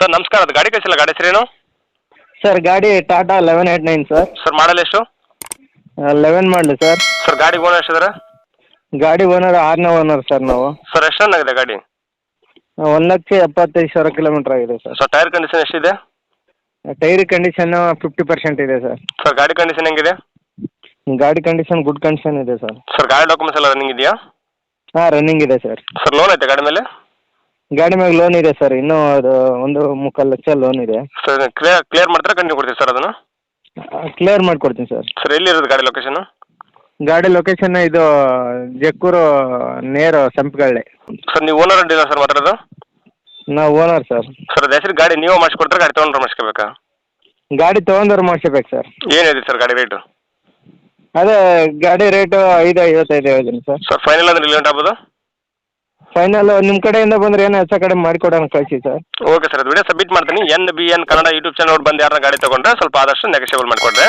Sir ನಮಸ್ಕಾರ. ಅದು ಗಾಡಿ ಕಳಿಸಿಲ್ಲ. ಗಾಡಿ ಹೆಸರೇನು? ಸರ್ ಗಾಡಿ Tata eleven eight nine sir. Sir model ಎಷ್ಟು? ಲೆವೆನ್ ಮಾಡಲಿ ಸರ್. ಸರ್ ಗಾಡಿ ಓನರ್ ಎಷ್ಟಿದಾರೆ? ಗಾಡಿ ಓನರ್ ಆರನೇ ಓನರ್ ಸರ್ ನಾವು. ಸರ್ ಎಷ್ಟು ರನ್ ಆಗಿದೆ ಗಾಡಿ? ಒಂದು ಲಕ್ಷ ಎಪ್ಪತ್ತೈದು ಸಾವಿರ ಕಿಲೋಮೀಟರ್ ಆಗಿದೆ ಸರ್. ಸರ್ ಟೈರ್ ಕಂಡೀಷನ್ ಎಷ್ಟಿದೆ? ಟೈರ್ ಕಂಡೀಷನ್ ಫಿಫ್ಟಿ ಪರ್ಸೆಂಟ್ ಇದೆ ಸರ್. ಸರ್ ಗಾಡಿ ಕಂಡೀಷನ್ ಹೆಂಗಿದೆ? ಗಾಡಿ ಕಂಡೀಷನ್ ಗುಡ್ ಕಂಡೀಷನ್ ಇದೆ ಸರ್. ಸರ್ ಗಾಡಿ ಡಾಕ್ಯುಮೆಂಟ್ಸ್ ಎಲ್ಲ ರನ್ನಿಂಗ್ ಇದೆಯಾ? ಹಾಂ ರನ್ನಿಂಗ್ ಇದೆ ಸರ್. ಸರ್ ಲೋನ್ ಐತೆ ಗಾಡಿ ಮೇಲೆ? ಗಾಡಿ ಮ್ಯಾಗ ಲೋನ್ ಇದೆ ಸರ್ ಇನ್ನೂ ಅದು ಒಂದು ಮುಕ್ಕಾಲು ಲಕ್ಷ ಲೋನ್ ಇದೆ. ಸರ್ ಕ್ಲಿಯರ್ ಕ್ಲಿಯರ್ ಮಾಡ್ತಾರೆ? ಕಂಟಿನ್ಯೂ ಕೊಡ್ತೀವಿ ಸರ್ ಅದನ್ನು? ಕ್ಲಿಯರ್ ಮಾಡ್ಕೊಡ್ತೀನಿ ಸರ್ ಸರ್ ಎಲ್ಲಿರೋದು ಗಾಡಿ ಲೊಕೇಶನ್ ಗಾಡಿ ಲೊಕೇಶನ್ ಇದು ಜಕ್ಕೂರು ನೇರು ಸಂಪಗಳ್ಳಿ. ಸರ್ ನೀವು ಓನರ್ ಡೀಲರ್ ಸರ್ ಮಾತಾಡೋದು? ನಾವು ಓನರ್ ಸರ್ ಸರ್ ಅದು ಹೆಸರು ಗಾಡಿ ನೀವು ಮಾಡಿಸ್ಕೊಡ್ತಾರೆ ಗಾಡಿ ತೊಗೊಂಡ್ರೆ ಮಾಡಿಸ್ಕೋಬೇಕಾ? ಗಾಡಿ ತೊಗೊಂಡವ್ರು ಮಾಡಿಸ್ಬೇಕು ಸರ್ ಏನಿದೆ ಸರ್ ಗಾಡಿ ರೇಟು ಅದೇ ಗಾಡಿ ರೇಟು ಐದು ಐವತ್ತೈದು ಹೇಳಿದ್ದೀನಿ ಸರ್ ಸರ್ ಫೈನಲ್ ಅಂದ್ರೆ ರಿಲೇಟ್ ಆಗ್ಬೋದು? ಫೈನಲ್ ನಿಮ್ಮ ಕಡೆಯಿಂದ ಬಂದರೆ ಏನೋ ಹೆಚ್ಚು ಕಡೆ ಮಾಡಿಕೊಡೋಣ ಕಳಿಸಿ ಸರ್. ಓಕೆ ಸರ್ ಅದು ವಿಡಿಯೋ ಸಬ್ಮಿಟ್ ಮಾಡ್ತೀನಿ. N B N Kannada YouTube channel ಬಂದು ಯಾರನ್ನ ಗಾಡಿ ತೊಗೊಂಡ್ರೆ ಸ್ವಲ್ಪ ಆದಷ್ಟು ನೆಗೋಷಿಯಬಲ್ ಮಾಡಿಕೊಡ್ರೆ.